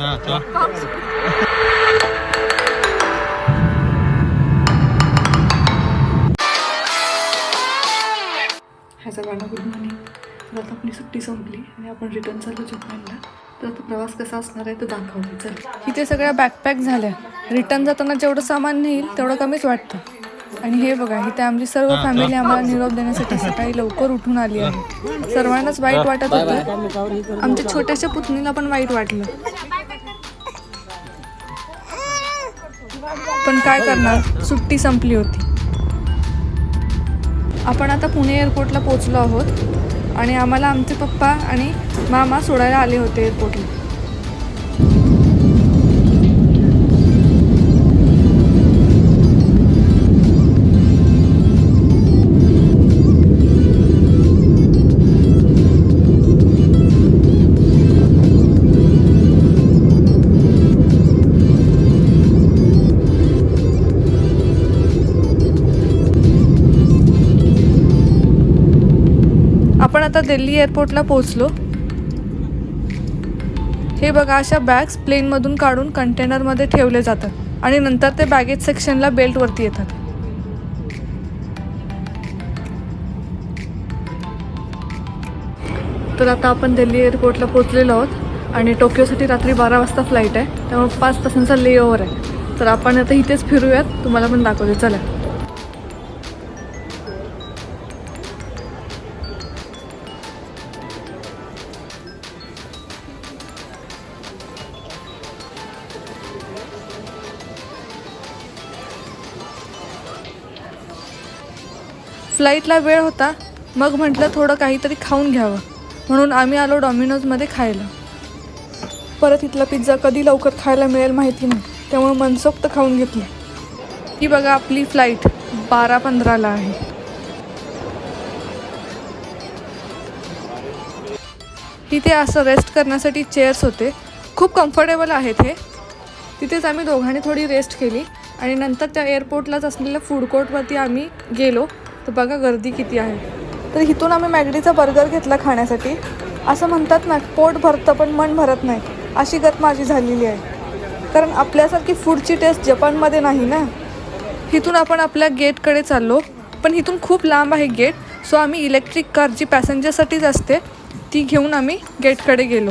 हाय सगळ्यांना good morning तर आता आपली सुट्टी संपली आणि आपण रिटर्न चाललो जपानला तर आता प्रवास कसा असणार आहे तो दाखवते. चल. इथे सगळ्या बॅकपॅक झाल्या. रिटर्न जाताना जेवढं सामान नेईल तेवढं कमीच वाटतं. आणि हे बघा इथे आमची सर्व फॅमिली आम्हाला निरोप देण्यासाठी सकाळी लवकर उठून आली आहे. सर्वांनाच वाईट वाटत होतं. आमच्या छोट्याशा पुतणीला पण वाईट वाटलं. पण काय करणार? सुट्टी संपली होती. आपण आता पुणे एअरपोर्टला पोचलो आहोत आणि आम्हाला आमचे पप्पा आणि मामा सोडायला आले होते एअरपोर्टला आपण आता दिल्ली एअरपोर्टला पोहोचलो. हे बघा अशा बॅग्स प्लेनमधून काढून कंटेनरमध्ये ठेवले जातात आणि नंतर ते बॅगेज सेक्शनला बेल्टवरती येतात. तर आता आपण दिल्ली एअरपोर्टला पोहोचलेलो आहोत आणि टोकियोसाठी रात्री बारा वाजता फ्लाईट आहे. त्यामुळे पाच तासांचा ले ओव्हर आहे. तर आपण आता इथेच फिरूयात. तुम्हाला पण दाखवते. चला. फ्लाईटला वेळ होता. मग म्हटलं थोडं काहीतरी खाऊन घ्यावं. म्हणून आम्ही आलो डॉमिनोजमध्ये खायला. परत इथला पिझ्झा कधी लवकर खायला मिळेल माहिती नाही. त्यामुळे मनसोक्त खाऊन घेतलं. ही बघा आपली फ्लाईट बारा पंधराला आहे. तिथे असं रेस्ट करण्यासाठी चेअर्स होते. खूप कम्फर्टेबल आहेत हे. तिथेच आम्ही दोघांनी थोडी रेस्ट केली. आणि नंतर त्या एअरपोर्टलाच असलेल्या फूड कोर्टवरती आम्ही गेलो. तर बघा गर्दी किती आहे. तर इथून आम्ही मॅगडीचा बर्गर घेतला खाण्यासाठी. असं म्हणतात ना पोट भरतं पण मन भरत नाही. अशी गत माझी झालेली आहे. कारण आपल्यासारखी फूडची टेस्ट जपानमध्ये नाही ना. इथून आपण आपल्या गेटकडे चाललो. पण इथून खूप लांब आहे गेट. सो आम्ही इलेक्ट्रिक कार जी पॅसेंजरसाठीच असते ती घेऊन आम्ही गेटकडे गेलो.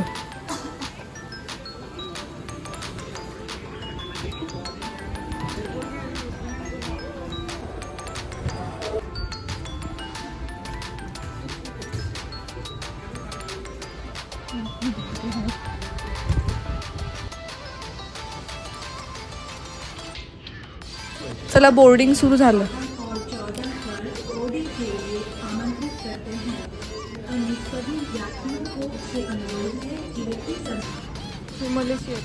चला बोर्डिंग सुरू झालं. मलेशिया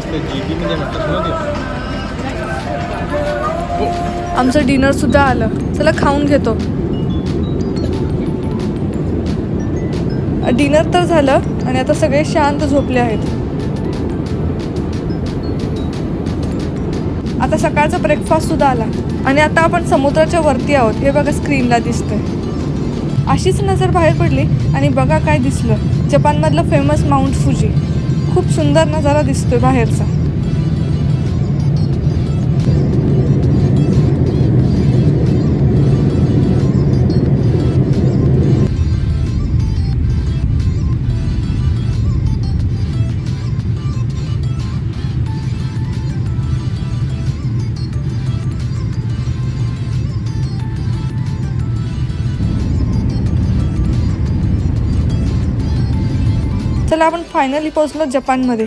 असते जीबी म्हणजे म्हणतात ना ते. आमचं डिनर सुद्धा आलं. चला खाऊन घेतो. डिनर तर झालं आणि आता सगळे शांत झोपले आहेत. आता सकाळचा ब्रेकफास्ट सुद्धा आला. आणि आता आपण समुद्राच्या वरती आहोत. हे बघा स्क्रीनला दिसतंय. अशीच नजर बाहेर पडली आणि बघा काय दिसलं. जपानमधलं फेमस माउंट फुजी खूप सुंदर नजारा दिसतोय बाहेरचा. चला आपण फायनली पोहोचलो जपानमध्ये.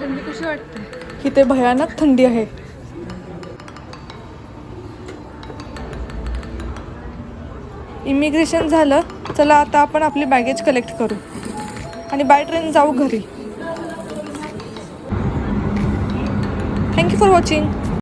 थंडी कशी वाटते? इथे भयानक थंडी आहे. इमिग्रेशन झालं चला आता आपण आपली बॅगेज कलेक्ट करू. आणि बाय ट्रेन जाऊ घरी. for watching.